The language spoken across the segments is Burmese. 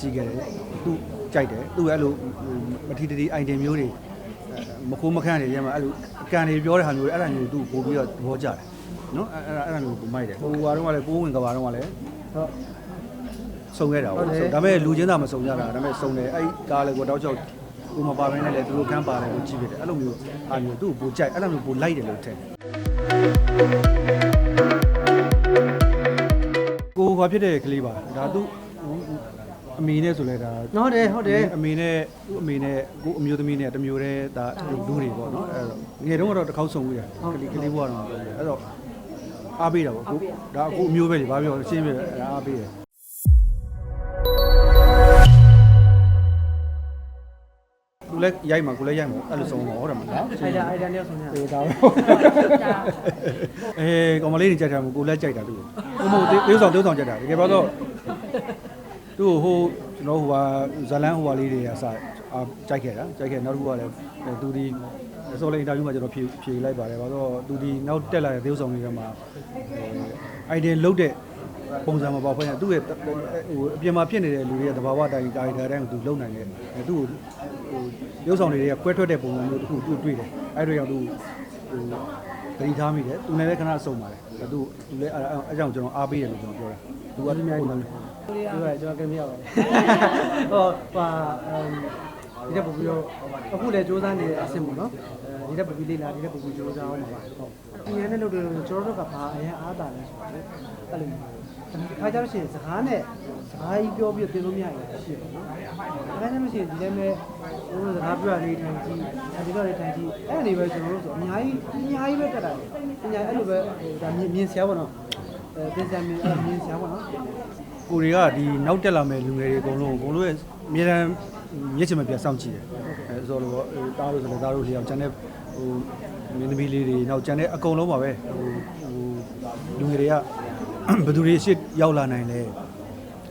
ကြည့်ခဲ့တယ်သူကြိုက်တယ်သူအဲ့လိုမထီတတီအိုင်တင်မျိုးတွေမခိုးမခန့်တွေရဲမှာအဲ့လိုအကန်တွေပြောတဲ့ဟာမျိုးတွေအဲ့ဒါမျိုးသူပို့ပြီးတော့သဘောကျတယ်နော်အဲ့အဲ့အဲ့ဒါမျိုးကိုမိုက်တယ်ဟိုဟာတော့ကလည်းပိုးဝင်ကဘာတော့ကလည်းဟုတ်စုံခဲ့တာဟုတ်ပေါ့တယ်ဒါပေမဲ့လူချင်းသာမစုံကြတာဒါပေမဲ့စုံတယ်အဲ့ကားလည်းကိုတောက်ချောက်ကိုမပါဘဲနဲ့လည်းသူတို့ခန်းပါတယ်ကိုကြည့်ပြတယ်အဲ့လိုမျိုးအားမျိုးသူ့ကိုပိုကြိုက်အဲ့လိုမျိုးပိုလိုက်တယ်လို့ထင်ကိုဟောဖြစ်တဲ့ကလေးပါဒါသူ အမေနဲ့ဆိုလဲဒါဟုတ်တယ်ဟုတ်တယ်အမေနဲ့သူ့အမေနဲ့ကိုအမျိုးသမီးနဲ့တစ်မျိုးတည်းဒါလူတွေပေါ့နော်အဲ့တော့ငယ်တုန်းကတော့တစ်ခေါက်ဆုံပြီးတယ်ကလေးကလေးဘွားတော့အဲ့တော့အားပေးတာပေါ့ကိုဒါအခုအမျိုးပဲလေဘာပြောရှင်းပြအားပေးတယ်ကိုလည်းရိုက်မှာကိုလည်းရိုက်မှာအဲ့လိုဆုံးမှာဟုတ်တယ်မလားအဲ့ဒါအဲ့ဒါနဲ့ဆုံးရအေးဒါပဲအေးကောင်မလေးတွေကြိုက်တာမို့ကိုလည်းကြိုက်တာသူ့ကိုမဟုတ်သေးသေးဆောင်သေးဆောင်ကြိုက်တာတကယ်ပါတော့ သူ့ဟိုကျွန်တော်ဟိုဟာဇလန်းဟိုဟာလေးတွေကစအာကြိုက်ခဲ့တာကြိုက်ခဲ့နောက်တစ်ခုကလည်းသူဒီအစောလေးအင်တာဗျူးမှာကျွန်တော်ဖြေဖြေလိုက်ပါတယ်ဘာလို့သူဒီနောက်တက်လာတဲ့သေဆောင်တွေကမှာအိုင်ဒင်လုတ်တဲ့ပုံစံမှာပေါ့ဖွင့်သူ့ရဲ့ဟိုအပြင်မှာဖြစ်နေတဲ့လူတွေကတဘာဝတိုင်းတာရီတာတိုင်းကိုသူလုံနိုင်တယ်သူ့ကိုဟိုရုပ်ဆောင်တွေကကွဲထွက်တဲ့ပုံစံမျိုးတစ်ခုသူတွေ့တယ်အဲ့တို့ကြောင့်သူဟို သတိထားမိတယ်သူလည်းခဏစုံပါတယ်သူသူလည်းအဲ့အကြောင်းကျွန်တော်အားပေးတယ်လို့ကျွန်တော်ပြောတာသူကသူများပုံစံဒီကကျွန်တော်ကင်မရပါဘူးဟောပါဒီတက်ပူပြီးတော့အခုလည်းစူးစမ်းနေတဲ့အဆင့်ပေါ့နော်ဒီတက်ပူပြီးလေးလာဒီတက်ပူပြီးစူးစမ်းအောင်ပါဟုတ် ဒီရတဲ့လို့တို့ကျွန်တော်တို့ကဘာအရင်အားတာလဲဆိုတော့အဲ့လိုခါကြလို့ရှိရင်စကားနဲ့စကားကြီးပြောပြီးတင်လို့မရရင်ရှိတယ်နော်ဒါနဲ့မရှိရင်ဒီလည်းမဲ့ဘိုးတို့စကားပြောရလေးထိုင်ကြည့်အဲဒီတော့လေးထိုင်ကြည့်အဲ့ဒီပဲကျွန်တော်တို့ဆိုအများကြီးအများကြီးပဲတက်တာအများအဲ့လိုပဲဒါမြင်မြင်ဆရာပေါ့နော်အဲတင်စံမြင်အဲ့မြင်ဆရာပေါ့နော်ကိုတွေကဒီနောက်တက်လာမဲ့လူငယ်တွေအကုန်လုံးအကုန်လုံးရဲ့အမြဲတမ်းမျက်ချင်မပြတ်စောင့်ကြည့်တယ်အဲဆိုတော့တားလို့ဆိုလည်းတားလို့လျောက်ကျန်တဲ့ဟို မင်းသမီးလေးတွေနောက်ကျန်တဲ့အကုန်လုံးပါပဲဟိုဟိုလူငယ်တွေကဘယ်သူတွေရှေ့ရောက်လာနိုင်လဲ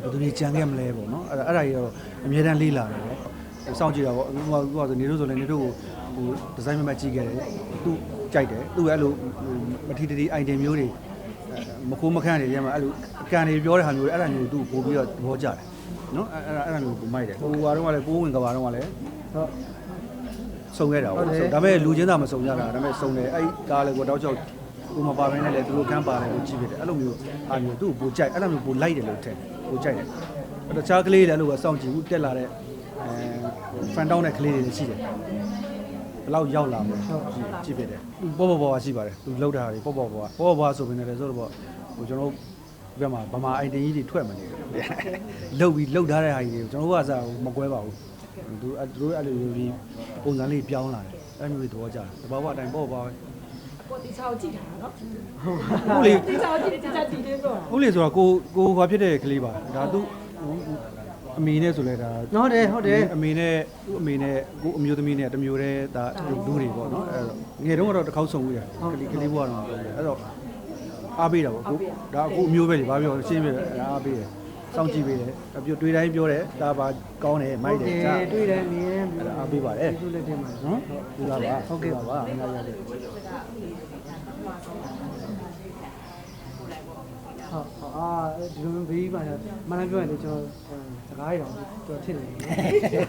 ဘယ်သူတွေကြံခဲ့မလဲပေါ့နော်အဲ့ဒါအဲ့ဒါကြီးတော့အမြဲတမ်းလေးလာတယ်ပေါ့စောင့်ကြည့်တာပေါ့ဟိုကဆိုနေတို့ဆိုလည်းနေတို့ကိုဟိုဒီဇိုင်းမမကြည့်ခဲ့တယ်သူကြိုက်တယ်သူအဲ့လိုမထီတတီအိုင်တင်မျိုးတွေမခိုးမခန့်တွေရဲမှာအဲ့လိုအကန်တွေပြောတဲ့ဟာမျိုးတွေအဲ့ဒါမျိုးသူ့ပို့ပြီးတော့သဘောကျတယ်နော်အဲ့အဲ့အဲ့ဒါမျိုးကိုမိုက်တယ်ဟိုဟာတော့ကလည်းပိုးဝင်ကဘာတော့ကလည်း ဟုတ်စုံခဲ့တာဟုတ်ပေါ့တယ်ဒါပေမဲ့လူချင်းသာမစုံကြတာဒါပေမဲ့စုံတယ်အဲ့ကားလည်းကိုတောက်ချောက်ကိုမပါဘဲနဲ့လည်းသူတို့ခန်းပါတယ်ကိုကြည့်ပြတယ်အဲ့လိုမျိုးအားမျိုးသူ့ကိုပိုကြိုက်အဲ့လိုမျိုးပိုလိုက်တယ်လို့ထင်ပိုကြိုက်တယ်အဲ့တခြားကလေးတွေလည်းအဲ့လိုပဲစောင့်ကြည့်ဘူးတက်လာတဲ့အဲဖန်တောင်းတဲ့ကလေးတွေလည်းရှိတယ်ဘယ်လောက်ရောက်လာမလဲကြည့်ကြည့်ပြတယ်ပေါ့ပေါ့ပေါ့ရှိပါတယ်သူလောက်တာတွေပေါ့ပေါ့ပေါ့ပေါ့ပေါ့ဆိုပြီးနေတယ်ဆိုတော့ဟိုကျွန်တော်ဘက်မှာဗမာအိုင်တင်ကြီးတွေထွက်မနေတယ်လှုပ်ပြီးလှုပ်ထားတဲ့ဟာကြီးတွေကိုကျွန်တော်တို့ကစားမကွဲပါဘူး သူသူတို့အဲ့လိုမျိုးဒီပုံစံလေးပြောင်းလာတယ်အဲ့မျိုးတွေသဘောကျတယ်တဘာဝအတိုင်းပေါ့ပေါ့ပဲကိုတီချာကိုကြည့်တာနော်ဟုတ်လေတီချာကိုကြည့်တယ်တီချာကြည့်တယ်ဆိုတာဟုတ်လေဆိုတော့ကိုကိုဟောဖြစ်တဲ့ကလေးပါဒါသူအမေနဲ့ဆိုလဲဒါဟုတ်တယ်ဟုတ်တယ်အမေနဲ့သူ့အမေနဲ့ကိုအမျိုးသမီးနဲ့တစ်မျိုးတည်းဒါလူတွေပေါ့နော်အဲ့တော့ငယ်တုန်းကတော့တစ်ခေါက်ဆုံပြီးတယ်ကလေးကလေးဘွားတော့အဲ့တော့အားပေးတာပေါ့ကိုဒါအခုအမျိုးပဲလေဘာပြောရှင်းပြအားပေးတယ် စောင့်ကြည့်ပေးတယ်အပြတွေးတိုင်းပြောတယ်ဒါပါကောင်းတယ်မိုက်တယ်ကြာတွေ့တယ်မြင်တယ်အဲ့ဒါအားပေးပါတယ်သူ့လက်ထဲမှာနော်ဒီပါပါဟုတ်ကဲ့ပါပါအများကြီးရတယ်ဟုတ်ဟုတ်အာဒီလိုဘေးပါမနက်ပြောရင်လေကျွန်တော်စကားရအောင်တော်ထစ်နေတယ်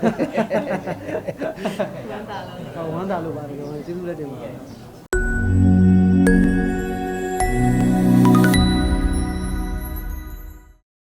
ဝမ်းသာလို့ဟုတ်ဝမ်းသာလို့ပါတယ်ကျွန်တော်ကျေးဇူးလက်တင်ပါတယ်